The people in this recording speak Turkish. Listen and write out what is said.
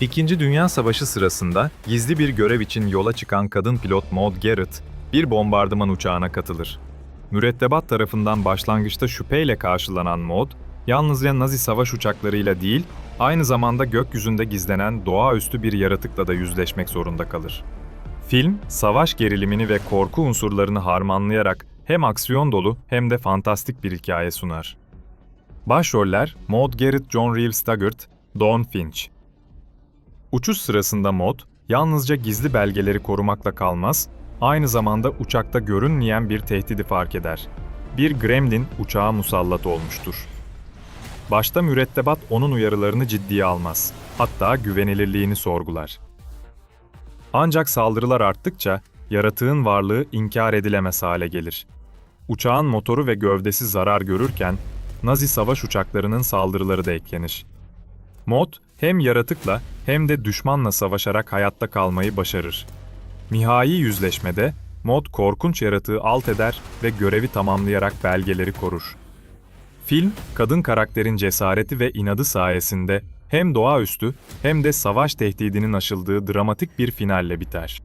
İkinci Dünya Savaşı sırasında gizli bir görev için yola çıkan kadın pilot Maud Garrett, bir bombardıman uçağına katılır. Mürettebat tarafından başlangıçta şüpheyle karşılanan Maud, yalnızca Nazi savaş uçaklarıyla değil, aynı zamanda gökyüzünde gizlenen doğaüstü bir yaratıkla da yüzleşmek zorunda kalır. Film, savaş gerilimini ve korku unsurlarını harmanlayarak hem aksiyon dolu hem de fantastik bir hikaye sunar. Başroller Maud Garrett, John Rhys Taggart, Dawn Finch. Uçuş sırasında Maud, yalnızca gizli belgeleri korumakla kalmaz, aynı zamanda uçakta görünmeyen bir tehdidi fark eder. Bir gremlin uçağa musallat olmuştur. Başta mürettebat onun uyarılarını ciddiye almaz. Hatta güvenilirliğini sorgular. Ancak saldırılar arttıkça yaratığın varlığı inkar edilemez hale gelir. Uçağın motoru ve gövdesi zarar görürken Nazi savaş uçaklarının saldırıları da eklenir. Mod hem yaratıkla hem de düşmanla savaşarak hayatta kalmayı başarır. Nihai yüzleşmede Mod korkunç yaratığı alt eder ve görevi tamamlayarak belgeleri korur. Film, kadın karakterin cesareti ve inadı sayesinde hem doğaüstü hem de savaş tehdidinin aşıldığı dramatik bir finalle biter.